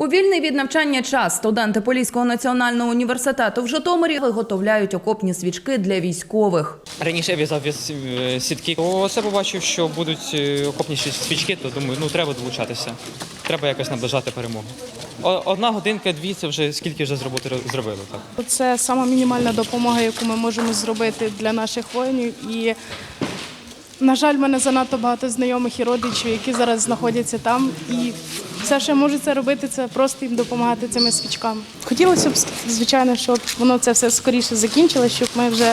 У вільний від навчання час студенти Поліського національного університету в Житомирі виготовляють окопні свічки для військових. Раніше я в'язав е, сітки. Оце побачив, що будуть е, окопні свічки, то думаю, ну треба долучатися. Треба якось наближати перемогу. Одна годинка, дві це вже скільки вже з роботи ро- зробили. Так. Це сама мінімальна допомога, яку ми можемо зробити для наших воїнів. І, на жаль, в мене занадто багато знайомих і родичів, які зараз знаходяться там. І все, що я можу це робити, це просто їм допомагати цими свічками. Хотілося б, звичайно, щоб воно це все скоріше закінчилося, щоб ми вже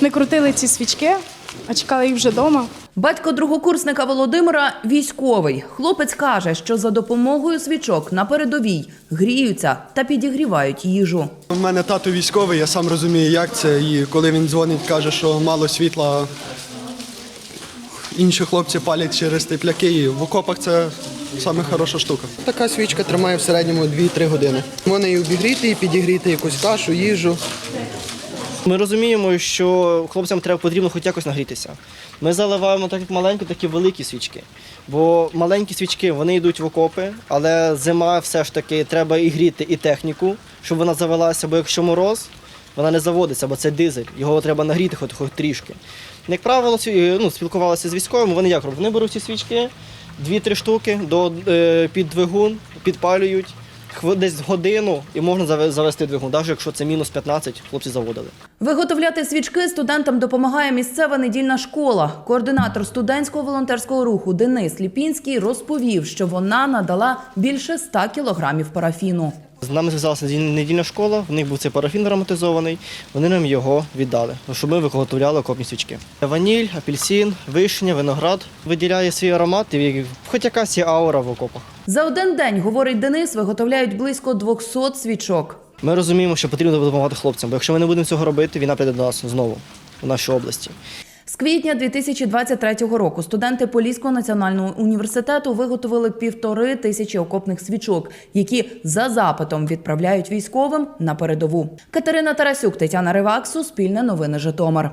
не крутили ці свічки, а чекали їх вже вдома. Батько другокурсника Володимира військовий. Хлопець каже, що за допомогою свічок на передовій гріються та підігрівають їжу. У мене тато військовий, я сам розумію, як це. І коли він дзвонить, каже, що мало світла, інші хлопці палять через тепляки. І в окопах це саме хороша штука. Така свічка тримає в середньому 2-3 години. Можна і обігріти, і підігріти якусь кашу, їжу. Ми розуміємо, що хлопцям треба потрібно хоч якось нагрітися. Ми заливаємо так як маленькі, так і великі свічки. Бо маленькі свічки вони йдуть в окопи, але зима все ж таки треба і гріти, і техніку, щоб вона завелася, бо якщо мороз, вона не заводиться, бо це дизель, його треба нагріти хоч, хоч трішки. Як правило, ну, спілкувалися з військовими, вони як роблять? Вони беруть ці свічки, дві-три штуки до, е, під двигун, підпалюють. Десь годину і можна завести двигун, навіть якщо це мінус 15, хлопці заводили. Виготовляти свічки студентам допомагає місцева недільна школа. Координатор студентського волонтерського руху Денис Ліпінський розповів, що вона надала більше 100 кілограмів парафіну. З нами зв'язалася недільна школа, в них був цей парафін ароматизований, вони нам його віддали, щоб ми виготовляли окопні свічки. Ваніль, апельсин, вишня, виноград виділяє свій аромат, і хоч якась є аура в окопах. За один день, говорить Денис, виготовляють близько 200 свічок. Ми розуміємо, що потрібно допомагати хлопцям, бо якщо ми не будемо цього робити, війна прийде до нас знову, у нашій області. З квітня 2023 року студенти Поліського національного університету виготовили півтори тисячі окопних свічок, які за запитом відправляють військовим на передову. Катерина Тарасюк, Тетяна Ривак, Суспільне новини Житомир.